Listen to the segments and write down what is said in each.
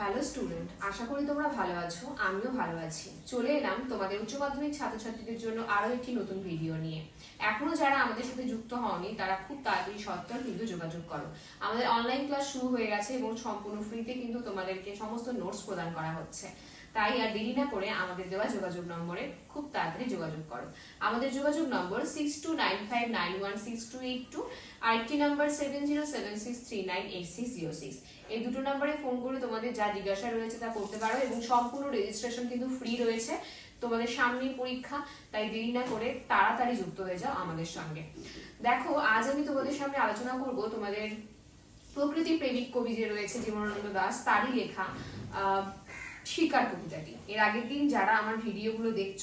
Hello student আশা করি তোমরা ভালো আছো, আমিও ভালো আছি। চলে এলাম তোমাদের উচ্চ মাধ্যমিক ছাত্রছাত্রীদের জন্য আরও একটি নতুন ভিডিও নিয়ে। এখনও যারা আমাদের সাথে যুক্ত হওনি, তারা খুব তাড়াতাড়ি সত্তর কিন্তু যোগাযোগ করো। আমাদের অনলাইন ক্লাস শুরু হয়ে গেছে এবং সম্পূর্ণ ফ্রিতে কিন্তু তোমাদেরকে সমস্ত নোটস প্রদান করা হচ্ছে। তাই আর দেরি না করে আমাদের দেওয়া যোগাযোগ নম্বরে খুব তাড়াতাড়ি যোগাযোগ করো। আমাদের যোগাযোগ নম্বর six two nine five nine one six two eight two আরেকটি number seven zero seven six three nine eight six zero six এই দুটো নম্বরে ফোন করে তোমাদের যা জিজ্ঞাসা রয়েছে তা করতে পারো এবং সম্পূর্ণ রেজিস্ট্রেশন কিন্তু ফ্রি রয়েছে। তোমাদের সামনেই পরীক্ষা, তাই দেরি না করে তাড়াতাড়ি যুক্ত হয়ে যাও আমাদের সঙ্গে। দেখো, আজ আমি তোমাদের সামনে আলোচনা করব তোমাদের প্রকৃতি প্রেমিক কবি যে রয়েছে জীবনানন্দ দাস, তারই লেখা। শিকার কবিতাটি এর আগের দিন যারা আমার ভিডিওগুলো দেখছ,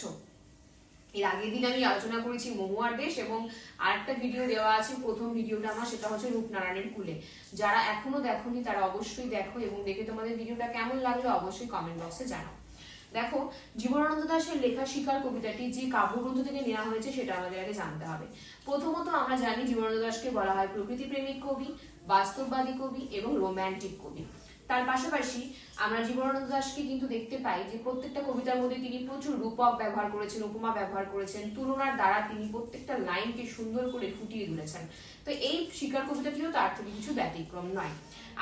এর আগের দিন আমি আলোচনা করেছি মহুয়ার দেশ এবং আরেকটা ভিডিও দেওয়া আছে, প্রথম ভিডিওটা আমার, সেটা হচ্ছে রূপনারায়ণের কুলে। যারা এখনও দেখোনি তারা অবশ্যই দেখো এবং দেখে তোমাদের ভিডিওটা কেমন লাগল অবশ্যই কমেন্ট বক্সে জানাও। দেখো, জীবনানন্দ দাশের লেখা শিকার কবিতাটি যে কাব্যগ্রন্থ থেকে নেওয়া হয়েছে সেটা আমাদের আগে জানতে হবে। প্রথমত আমরা জানি জীবনানন্দ দাসকে বলা হয় প্রকৃতি প্রেমিক কবি, বাস্তববাদী কবি এবং রোম্যান্টিক কবি। তার পাশাপাশি আমরা জীবনানন্দ দাশকে কিন্তু দেখতে পাই যে প্রত্যেকটা কবিতার মধ্যে তিনি প্রচুর রূপক ব্যবহার করেছেন, উপমা ব্যবহার করেছেন, তুলনার দ্বারা তিনি প্রত্যেকটা লাইনকে সুন্দর করে ফুটিয়ে তুলেছেন। তো এই শিকার কবিতাটিও তার থেকে কিছু ব্যতিক্রম নয়।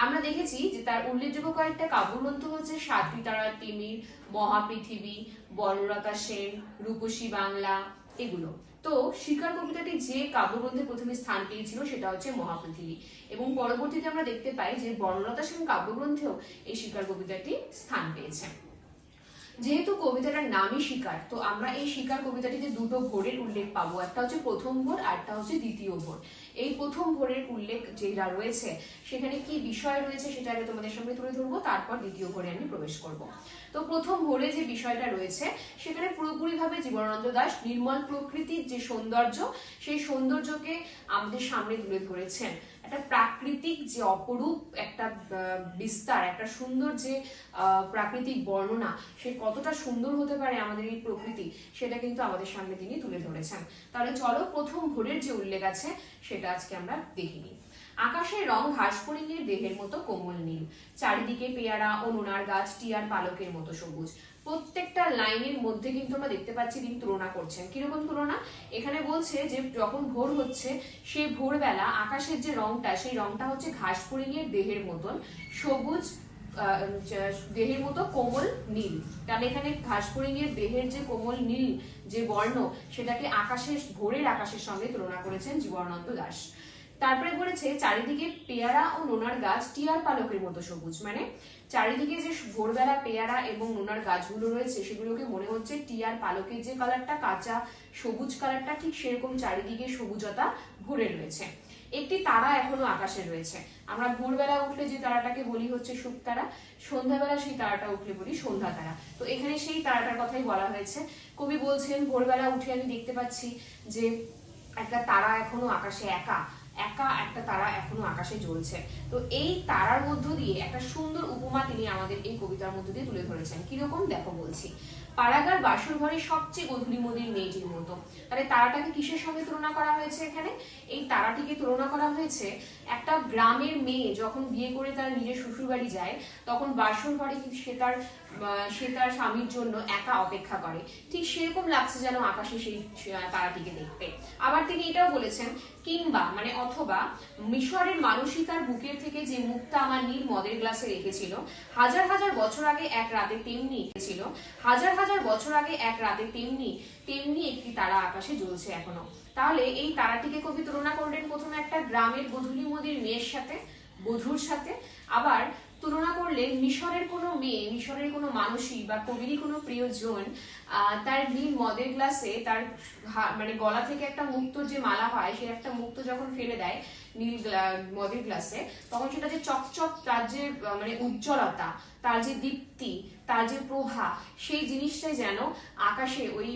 আমরা দেখেছি যে তার উল্লেখযোগ্য কয়েকটা কাব্যগ্রন্থ হচ্ছে সাতটি তারা তিমির মহাপৃথিবী, বনলতা সেন, রূপসী বাংলা, এগুলো। তো শিকার কবিতাটি যে কাব্যগ্রন্থে প্রথমে স্থান পেয়েছিল সেটা হচ্ছে মহাপৃথিবী। এবং পরবর্তীতে আমরা দেখতে পাই যে বর্ণলতা সেন কাব্যগ্রন্থেও এই শিকার কবিতাটি স্থান পেয়েছে। যেহেতু কবিতাটার নামই শিকার, তো আমরা এই শিকার কবিতাটিতে দুটো ভোরের উল্লেখ পাবো। একটা হচ্ছে প্রথম ভোর আর একটা হচ্ছে দ্বিতীয় ভোর। এই প্রথম ভোরের উল্লেখ যেটা রয়েছে, সেখানে কি বিষয় রয়েছে সেটা আগে তোমাদের সামনে তুলে ধরবো, তারপর দ্বিতীয় ভোরে আমি প্রবেশ করব। তো প্রথম ভোরে যে বিষয়টা রয়েছে, সেখানে পুরোপুরিভাবে জীবনানন্দ দাস নির্মল প্রকৃতির যে সৌন্দর্য, সেই সৌন্দর্যকে আমাদের সামনে তুলে ধরেছেন। একটা প্রাকৃতিক যে অপরূপ, একটা বিস্তার, একটা সুন্দর যে প্রাকৃতিক বর্ণনা, সে কতটা সুন্দর হতে পারে আমাদের এই প্রকৃতি, সেটা কিন্তু আমাদের সামনে তিনি তুলে ধরেছেন। তাহলে চলো প্রথম ভোরের যে উল্লেখ আছে, সেটা আজকে আমরা দেখিনি আকাশের রং ঘাসফড়িংয়ের দেহের মতো কোমল নীল। চারিদিকে পেয়ারা অনুনার গাছ, টিয়ার পালকের মতো সবুজ। প্রত্যেকটা লাইনের মধ্যে কিন্তু আমরা দেখতে পাচ্ছি তিনি তুলনা করছেন। কীরকম তুলনা? এখানে বলছে যে যখন ভোর হচ্ছে সেই ভোরবেলা আকাশের যে রংটা, সেই রংটা হচ্ছে ঘাস ফড়িংয়ের দেহের মতন সবুজ দেহের মতো কোমল নীল। তাহলে এখানে ঘাস ফড়িংয়ের দেহের যে কোমল নীল যে বর্ণ, সেটাকে আকাশের, ভোরের আকাশের সঙ্গে তুলনা করেছেন জীবনানন্দ দাস। তারপরে বলেছে, চারিদিকে পেয়ারা ও নোনার গাছ টিয়ার পালকের মতো সবুজ। মানে চারিদিকে যে ভোরবেলা পেয়ারা এবং নোনার গাছগুলো রয়েছে, সেগুলোকে মনে হচ্ছে টিয়ার পালকের যে কালারটা কাঁচা, সবুজ কালারটা ঠিক সেরকম চারিদিকে সবুজতা ভরে রয়েছে। একটি তারা এখনও আকাশে রয়েছে। আমরা ভোরবেলা উঠলে যে তারাটাকে বলি হচ্ছে সুখ তারা, সন্ধ্যাবেলা সেই তারাটা উঠলে বলি সন্ধ্যা তারা। তো এখানে সেই তারাটার কথাই বলা হয়েছে। কবি বলছেন, ভোরবেলা উঠে আমি দেখতে পাচ্ছি যে একটা তারা এখনও আকাশে একা। একা একটা তারা এখনও আকাশে জ্বলছে। তো এই তারার মধ্য দিয়ে একটা সুন্দর উপমা তিনি আমাদের এই কবিতার মধ্য দিয়ে তুলে ধরেছেন। কীরকম? দেখো বলছি। পাড়াগার বাসর ঘরে সবচেয়ে গধুলি মদির মেয়েটির মতো। তাহলে তারাটাকে কিসের সঙ্গে তুলনা করা হয়েছে এখানে? এই তারাটিকে তুলনা করা হয়েছে একটা গ্রামের মেয়ে যখন বিয়ে করে তার নিজের শ্বশুর বাড়ি যায়, তখন বাসর ঘরে সে তার সে তার স্বামীর জন্য একা অপেক্ষা করে। ঠিক সেরকম লাগছে যেন আকাশে সেই তারাটিকে দেখতে। আবার তিনি এটাও বলেছেন, কিংবা মানে অথবা মিশরের মানুষই তার বুকের থেকে যে মুক্তা আমার নীল মদের গ্লাসে রেখেছিল, হাজার হাজার বছর আগে এক রাতে তেমনি ছিল হাজার হাজার বছর আগে এক রাতে তেমনি তেমনি একটি তারা আকাশে জ্বলছে এখনও। তাহলে এই তারাটিকে কবি তুলনা করলেন প্রথমে একটা গ্রামের গধুলি মদির মেয়ের সাথে, বধুর সাথে, আবার তুলনা করলে মিশরের কোনো মেয়ে, মিশরের কোনো মানুষই বা কবিরই কোনো প্রিয়জন তার নীল মদের গ্লাসে তার মানে গলা থেকে একটা মুক্ত যে মালা হয়, সে একটা মুক্ত যখন ফেলে দেয় নীল মদের গ্লাসে, তখন সেটা যে চকচক তার যে মানে উজ্জ্বলতা তার যে দীপ্তি, তার যে প্রভা সেই জিনিসটাই যেন আকাশে ওই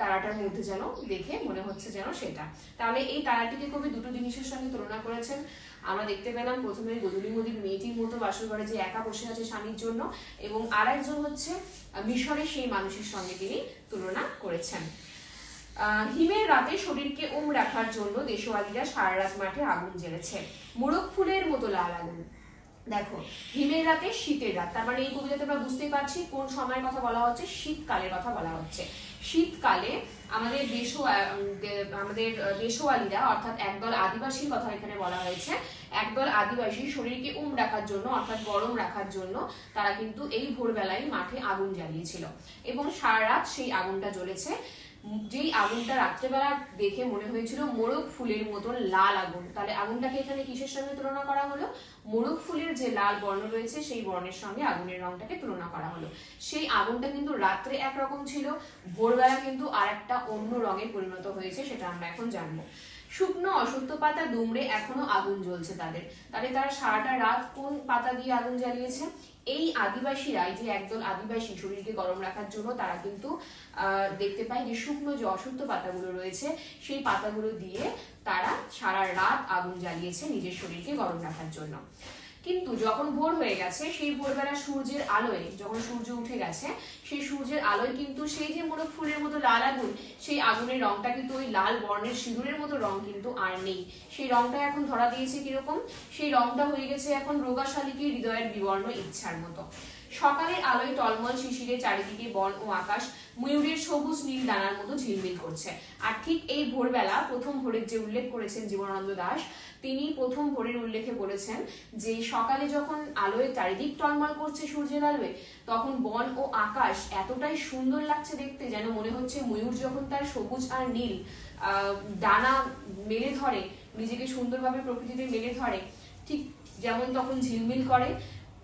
তারাটার মধ্যে যেন দেখে মনে হচ্ছে যেন সেটা। তাহলে এই তারাটিকে কবি দুটো জিনিসের সঙ্গে তুলনা করেছেন। আমরা দেখতে পেলাম প্রথমে গদুলি মোদীর মেয়েটির মতো বাসর ঘরে যে একা বসে আছে স্বামীর জন্য এবং আর একজন হচ্ছে মিশরের সেই মানুষের সঙ্গে তিনি তুলনা করেছেন। হিমের রাতে শরীরকে ওম রাখার জন্য দেশওয়ালিরা সারা রাত মাঠে আগুন জ্বেলেছে। মোরগ ফুলের মতো লাল আগুন। দেখো হিমের রাতে, শীতের রাত। তার মানে এই কবিতাতে আমরা বুঝতেই পারছি কোন সময়ের কথা বলা হচ্ছে, শীতকালের কথা বলা হচ্ছে। শীতকালে আমাদের দেশো আমাদের দেশওয়ালিরা, অর্থাৎ একদল আদিবাসীর কথা এখানে বলা হয়েছে, একদল আদিবাসী শরীরকে উম রাখার জন্য, অর্থাৎ গরম রাখার জন্য, তারা কিন্তু এই ভোরবেলায় মাঠে আগুন জ্বালিয়েছিল। এবং সারা রাত সেই আগুনটা জ্বলেছে। যেই আগুনটা রাত্রেবেলা দেখে মনে হয়েছিল মোরগ ফুলের মতন লাল আগুন। তাহলে আগুনটাকে এখানে কিসের সঙ্গে তুলনা করা হলো? মোরগ ফুলের যে লাল বর্ণ রয়েছে, সেই বর্ণের সঙ্গে আগুনের রংটাকে তুলনা করা হলো। সেই আগুনটা কিন্তু রাত্রে একরকম ছিল, ভোরবেলা কিন্তু আর একটা অন্য রঙে পরিণত হয়েছে, সেটা আমরা এখন জানব। শুকনো অসত্য পাতা দুমড়ে এখনও আগুন জ্বলছে তাদের। তাহলে তারা সারাটা রাত কোন পাতা দিয়ে আগুন জ্বালিয়েছে? এই আদিবাসীরা যে একদল আদিবাসী শরীরকে গরম রাখার জন্য তারা কিন্তু দেখতে পায় যে শুকনো যে অসত্য পাতাগুলো রয়েছে, সেই পাতাগুলো দিয়ে তারা সারা রাত আগুন জ্বালিয়েছে নিজের শরীরকে গরম রাখার জন্য। কিন্তু যখন ভোর হয়ে গেছে, সেই ভোরবেলা সূর্যের আলোয়, যখন সূর্য উঠে গেছে, সেই সূর্যের আলোয় কিন্তু সেই যে মোরগ ফুলের মতো লাল আগুন, সেই আগুনের রংটা কিন্তু ওই লাল বর্ণের সিঁদুরের মতো রং কিন্তু আর নেই। সেই রংটা এখন ধরা দিয়েছে কীরকম? সেই রংটা হয়ে গেছে এখন রোগা শালিকের হৃদয়ের বিবর্ণ ইচ্ছার মতো। সকালের আলোয় টলমল শিশিরে চারিদিকে বন ও আকাশ ময়ূরের সবুজ নীল দানার মতো ঝিলমিল করছে। আর ঠিক এই ভোরবেলা প্রথম ভোরের যে উল্লেখ করেছেন জীবনানন্দ দাস, তিনি প্রথম ভোরের উল্লেখে বলেছেন যে, সকালে যখন আলোয় চারিদিক টলমল করছে সূর্যের আলোয়, তখন বন ও আকাশ এতটাই সুন্দর লাগছে দেখতে যেন মনে হচ্ছে ময়ূর যখন তার সবুজ আর নীল ডানা মেলে ধরে, নিজেকে সুন্দরভাবে প্রকৃতিতে মেলে ধরে, ঠিক যেমন তখন ঝিলমিল করে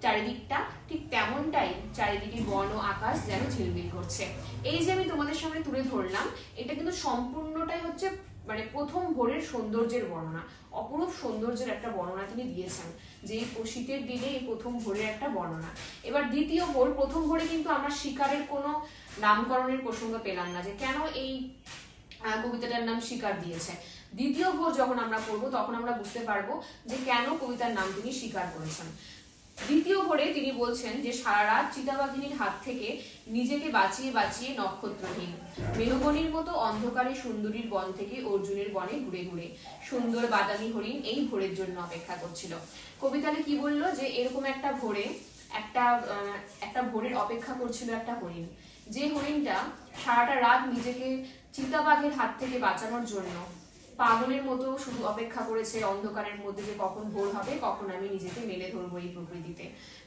চারিদিকটা ঠিক তেমনটাই চারিদিকে বন ও আকাশ যেন ঝিলমিল করছে। এই যে আমি তোমাদের সামনে তুলে ধরলাম, এটা কিন্তু সম্পূর্ণটাই হচ্ছে মানে প্রথম ভোরের সৌন্দর্যের বর্ণনা, অপরূপ সৌন্দর্যের একটা বর্ণনা তিনি দিয়েছেন, যে শীতের দিনে এই প্রথম ভোরের একটা বর্ণনা। এবার দ্বিতীয় ভোর, প্রথম ভোরে কিন্তু আমরা শিকারের কোনো নামকরণের প্রসঙ্গ পেলাম না, যে কেন এই কবিতাটার নাম শিকার দিয়েছে। দ্বিতীয় ভোর যখন আমরা পড়ব, তখন আমরা বুঝতে পারব যে কেন কবিতার নাম তিনি স্বীকার করেছেন। দ্বিতীয় ভোরে তিনি বলছেন যে সারা রাত চিতাবাঘিনীর হাত থেকে নিজেকে বাঁচিয়ে বাঁচিয়ে নক্ষত্রহীন। মেহগনির মতো অন্ধকারে সুন্দরীর বন থেকে অর্জুনের বনে ঘুরে ঘুরে সুন্দর বাদামি হরিণ এই ভোরের জন্য অপেক্ষা করছিল। কবিতাতে কি বলল যে এরকম একটা ভোরে, একটা একটা ভোরের অপেক্ষা করছিল একটা হরিণ। যে হরিণটা সারাটা রাত নিজেকে চিতাবাঘের হাত থেকে বাঁচানোর জন্য পাগলের মতো শুধু অপেক্ষা করেছে অন্ধকারের মধ্যে যে কখন ভোর হবে, কখন আমি নিজেকে মেলে ধরবো এই প্রকৃতিতে।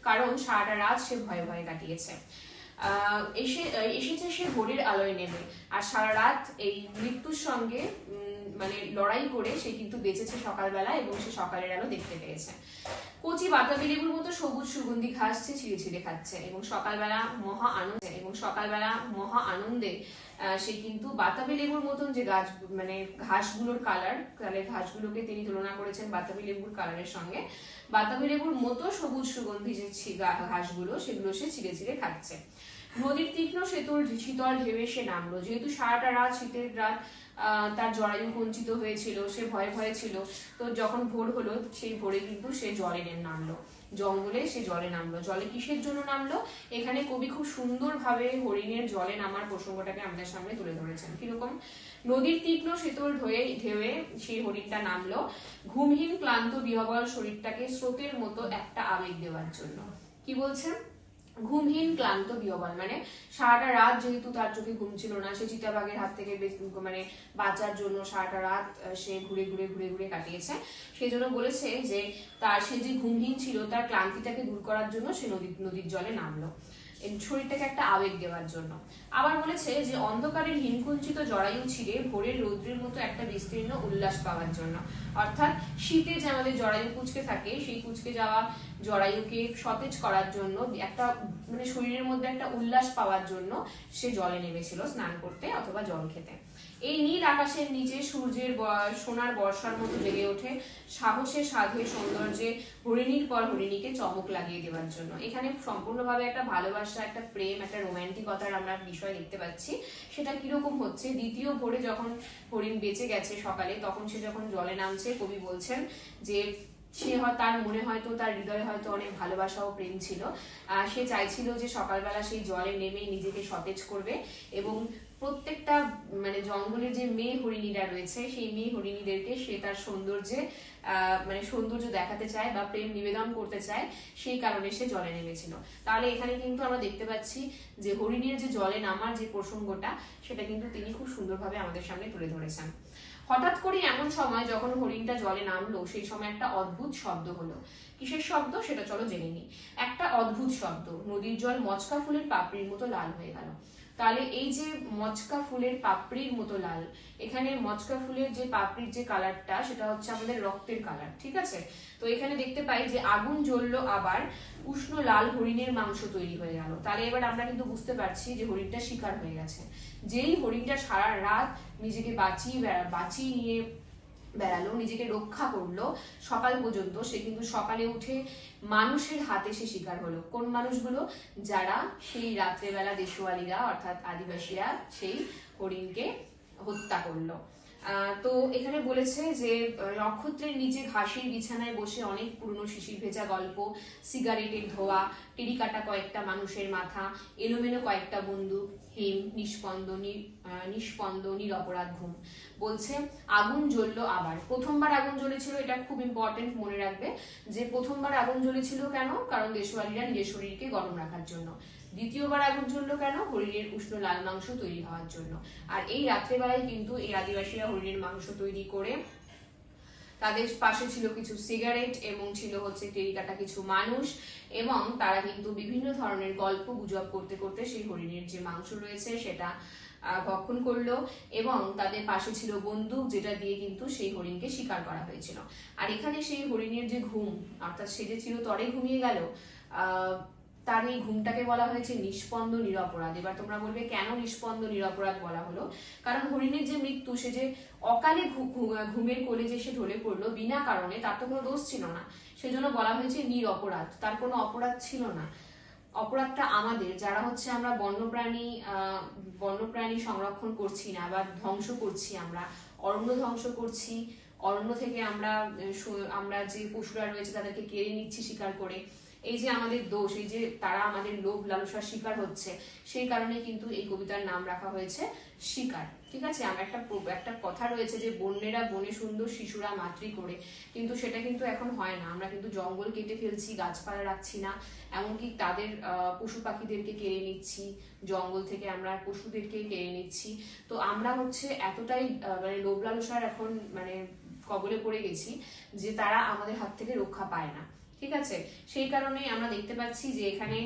কারণ সারাটা রাত সে ভয়ে ভয়ে কাটিয়েছে। এসে, এসেছে সে ভোরের আলোয় নেমে। আর সারা রাত এই মৃত্যুর সঙ্গে মানে লড়াই করে সে কিন্তু বেঁচেছে সকালবেলা এবং সে সকালের আলো দেখতে পেয়েছে। কচি বাতাবি লেবুর মতো সবুজ সুগন্ধি ঘাস সে ছিঁড়ে ছিঁড়ে খাচ্ছে এবং সকালবেলা মহা আনন্দে এবং সকালবেলা মহা আনন্দে সে কিন্তু বাতাবি লেবুর মতন যে গাছ মানে ঘাসগুলোর কালার তাহলে ঘাসগুলোকে তিনি তুলনা করেছেন বাতাবি লেবুর কালারের সঙ্গে। বাতাবি লেবুর মতো সবুজ সুগন্ধি যে ঘাসগুলো, সেগুলো সে ছিঁড়ে ছিঁড়ে খাচ্ছে। নদীর তীক্ষ্ণ সেতুর শীতল ঢেউয়ে সে নামলো। যেহেতু সারাটা রাত শীতের রাত তার জরায়ু বঞ্চিত হয়েছিল, সে ভয়ে ভয়ে ছিল। তো যখন ভোর হলো, সেই ভোরে কিন্তু সে জলে নামলো। জঙ্গলে সে জলে নামলো। জলে কিসের জন্য নামলো? এখানে কবি খুব সুন্দরভাবে হরিণের জলে নামার প্রসঙ্গটাকে আমাদের সামনে তুলে ধরেছেন। কীরকম? নদীর তীক্ষ্ণ শীতল ঢয়ে ঢেউয়ে সেই হরিণটা নামলো। ঘুমহীন ক্লান্ত বিহবল শরীরটাকে স্রোতের মতো একটা আবেগ দেওয়ার জন্য। কি বলছেন? ঘুমহীন, ক্লান্ত, বিহবল। মানে সারাটা রাত যেহেতু তার চোখে ঘুম ছিল না, সে চিতাবাগের হাত থেকে মানে বাঁচার জন্য সারাটা রাত সে ঘুরে ঘুরে ঘুরে ঘুরে কাটিয়েছে। সেই জন্য বলেছে যে তার সে যে ঘুমহীন ছিল, তার ক্লান্তিটাকে দূর করার জন্য সে নদীর নদীর জলে নামলো। শরীরটাকে একটা আবেগ দেওয়ার জন্য। আবার বলেছে যে, অন্ধকারের হিমকুঞ্চিত জরায়ু ছিঁড়ে ভোরের রৌদ্রের মতো একটা বিস্তীর্ণ উল্লাস পাওয়ার জন্য। অর্থাৎ শীতে যে আমাদের জরায়ু কুচকে থাকে, সেই কুচকে যাওয়া জরায়ুকে সতেজ করার জন্য, একটা মানে শরীরের মধ্যে একটা উল্লাস পাওয়ার জন্য সে জলে নেমেছিল, স্নান করতে অথবা জল খেতে। এই নীল আকাশের নিচে সূর্যের সোনার বর্ষার মতো জেগে ওঠে। সাহসে সাধে সৌন্দর্যে হরিণীর পর হরিণীকে চমক লাগিয়ে দেওয়ার জন্য। এখানে সম্পূর্ণভাবে একটা ভালোবাসা, একটা প্রেম, একটা রোম্যান্টিকতার আমরা বিষয় দেখতে পাচ্ছি। সেটা কীরকম হচ্ছে? দ্বিতীয় ভোরে যখন হরিণ বেঁচে গেছে সকালে, তখন সে যখন জলে নামছে, কবি বলছেন যে সে হয়, তার মনে হয়তো তার হৃদয়ে হয়তো অনেক ভালোবাসা ও প্রেম ছিল। সে চাইছিল যে সকালবেলা সেই জলে নেমে নিজেকে সতেজ করবে এবং প্রত্যেকটা মানে জঙ্গলের যে মেয়ে হরিণীরা রয়েছে, সেই মেয়ে হরিণীদেরকে সে তার সৌন্দর্যে মানে সৌন্দর্য দেখাতে চায় বা প্রেম নিবেদন করতে চায়, সেই কারণে সে জলে নেমেছিল। তাহলে এখানে কিন্তু আমরা দেখতে পাচ্ছি যে হরিণীর যে জলে নামার যে প্রসঙ্গটা, সেটা কিন্তু তিনি খুব সুন্দরভাবে আমাদের সামনে তুলে ধরেছেন। হঠাৎ করে এমন সময় যখন হরিণটা জলে নামলো, সেই সময় একটা অদ্ভুত শব্দ হলো। কিসের শব্দ? সেটা চলো জেনে নিই। একটা অদ্ভুত শব্দ। নদীর জল মচকা ফুলের পাপড়ির মতো লাল হয়ে গেল। তাহলে এই যে মচকা ফুলের পাপড়ির মতো লাল, এখানে মচকা ফুলের যে পাপড়ির যে কালারটা, সেটা হচ্ছে আমাদের রক্তের কালার, ঠিক আছে? তো এখানে দেখতে পাই যে আগুন জ্বললো আবার, উষ্ণ লাল হরিণের মাংস তৈরি হয়ে গেল। তাহলে এবার আমরা কিন্তু বুঝতে পারছি যে হরিণটা শিকার হয়ে গেছে। যেই হরিণটা সারা রাত নিজেকে বাঁচিয়ে বাঁচিয়ে নিয়ে বেড়ালো, নিজেকে রক্ষা করল সকাল পর্যন্ত। সে কিন্তু সকালে উঠে মানুষের হাতে সে শিকার হলো। কোন মানুষগুলো? যারা সেই রাত্রেবেলা দেশওয়ালিরা, অর্থাৎ আদিবাসীরা, সেই হরিণকে হত্যা করল। তো এখানে বলেছে যে নক্ষত্রের নিচে ঘাসের বিছানায় বসে অনেক পুরনো শিশির ভেজা গল্প সিগারেটের ধোয়া টেরি কাটা কয়েকটা মানুষের মাথা এলোমেলো কয়েকটা বন্দুক হিম নিষ্পন্দনী আহ, নিষ্পন্দ নিরপরাধ ঘুম। বলছে আগুন জ্বললো আবার। প্রথমবার আগুন জ্বলেছিল এটা খুব ইম্পর্টেন্ট মনে রাখবে যে প্রথমবার আগুন জ্বলেছিল কেন? কারণ দেশওয়ালিরা নিজের শরীরকে গরম রাখার জন্য। দ্বিতীয়বার আগুন জ্বললো কেন? হরিণের উষ্ণ লাল মাংস তৈরি হওয়ার জন্য। আর এই রাত্রেবেলায় কিন্তু এই আদিবাসীরা হরিণের মাংস তৈরি করে তাদের পাশে ছিল কিছু সিগারেট এবং ছিল হচ্ছে টেরিকাটা কিছু মানুষ এবং তারা কিন্তু বিভিন্ন ধরনের গল্প গুজব করতে করতে সেই হরিণের যে মাংস রয়েছে সেটা ভক্ষণ করল এবং তাদের পাশে ছিল বন্দুক যেটা দিয়ে কিন্তু সেই হরিণকে শিকার করা হয়েছিল। আর এখানে সেই হরিণের যে ঘুম, অর্থাৎ সে যে চিরতরে ঘুমিয়ে গেল তার এই ঘুমটাকে বলা হয়েছে নিষ্পন্দ নিরপরাধ। এবার তোমরা বলবে, কেন নিষ্পন্দ নিরপরাধ বলা হলো? কারণ হরিণের যে মৃত্যু, সে যে অকালে ঘুমের কোলে যে সে ঢলে পড়ল বিনা কারণে, তার তো কোনো দোষ ছিল না। সেজন্য বলা হয়েছে নিরপরাধ। তার কোনো অপরাধ ছিল না। অপরাধটা আমাদের, যারা হচ্ছে আমরা বন্যপ্রাণী বন্যপ্রাণী সংরক্ষণ করছি না বা ধ্বংস করছি আমরা, অরণ্য ধ্বংস করছি, অরণ্য থেকে আমরা আমরা যে পশুরা রয়েছে তাদেরকে কেড়ে নিচ্ছি শিকার করে এই যে আমাদের দোষ, এই যে তারা আমাদের লোভ লালসার শিকার হচ্ছে, সেই কারণে কিন্তু এই কবিতার নাম রাখা হয়েছে শিকার। ঠিক আছে? আমার একটা একটা কথা রয়েছে যে বন্যেরা বনে সুন্দর শিশুরা মাতৃ করে, কিন্তু সেটা কিন্তু এখন হয় না। আমরা কিন্তু জঙ্গল কেটে ফেলছি, গাছপালা রাখছি না, এমনকি তাদের পশু পাখিদেরকে কেড়ে নিচ্ছি, জঙ্গল থেকে আমরা পশুদেরকে কেড়ে নিচ্ছি। তো আমরা হচ্ছে এতটাই মানে লোভ লালসার এখন মানে কবলে পড়ে গেছি যে তারা আমাদের হাত থেকে রক্ষা পায় না। ঠিক আছে? সেই কারণে আমরা দেখতে পাচ্ছি যে এখানে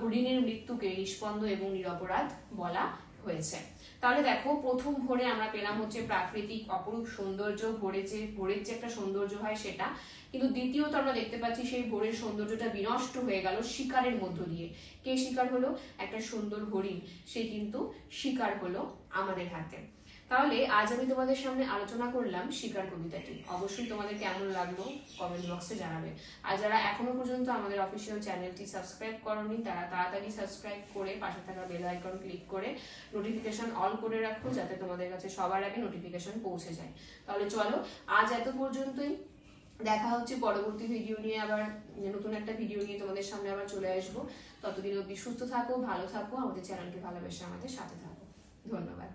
হরিণের মৃত্যুকে নিষ্পন্দ এবং নিরপরাধ বলা হয়েছে। তাহলে দেখো, প্রথম ভোরে আমরা পেলাম হচ্ছে প্রাকৃতিক অপরূপ সৌন্দর্য ভোরে যে ভোরের যে একটা সৌন্দর্য হয় সেটা। কিন্তু দ্বিতীয়ত আমরা দেখতে পাচ্ছি সেই ভোরের সৌন্দর্যটা বিনষ্ট হয়ে গেল শিকারের মধ্য দিয়ে। কে শিকার হলো? একটা সুন্দর হরিণ। সে কিন্তু শিকার হলো আমাদের হাতে। তাহলে আজ আমি তোমাদের সামনে আলোচনা করলাম শিকার কবিতাটি। অবশ্যই তোমাদের কেমন লাগল কমেন্ট বক্সে জানাবে। আর যারা এখনও পর্যন্ত আমাদের অফিসিয়াল চ্যানেলটি সাবস্ক্রাইব করনি, তারা তাড়াতাড়ি সাবস্ক্রাইব করে পাশে থাকা বেল আইকন ক্লিক করে নোটিফিকেশন অল করে রাখো, যাতে তোমাদের কাছে সবার আগে নোটিফিকেশন পৌঁছে যায়। তাহলে চলো, আজ এত পর্যন্তই। দেখা হচ্ছে পরবর্তী ভিডিও নিয়ে আবার, নতুন একটা ভিডিও নিয়ে তোমাদের সামনে আবার চলে আসব। ততদিন অব্দি সুস্থ থাকো, ভালো থাকো, আমাদের চ্যানেলকে ভালোবেসে আমাদের সাথে থাকো। ধন্যবাদ।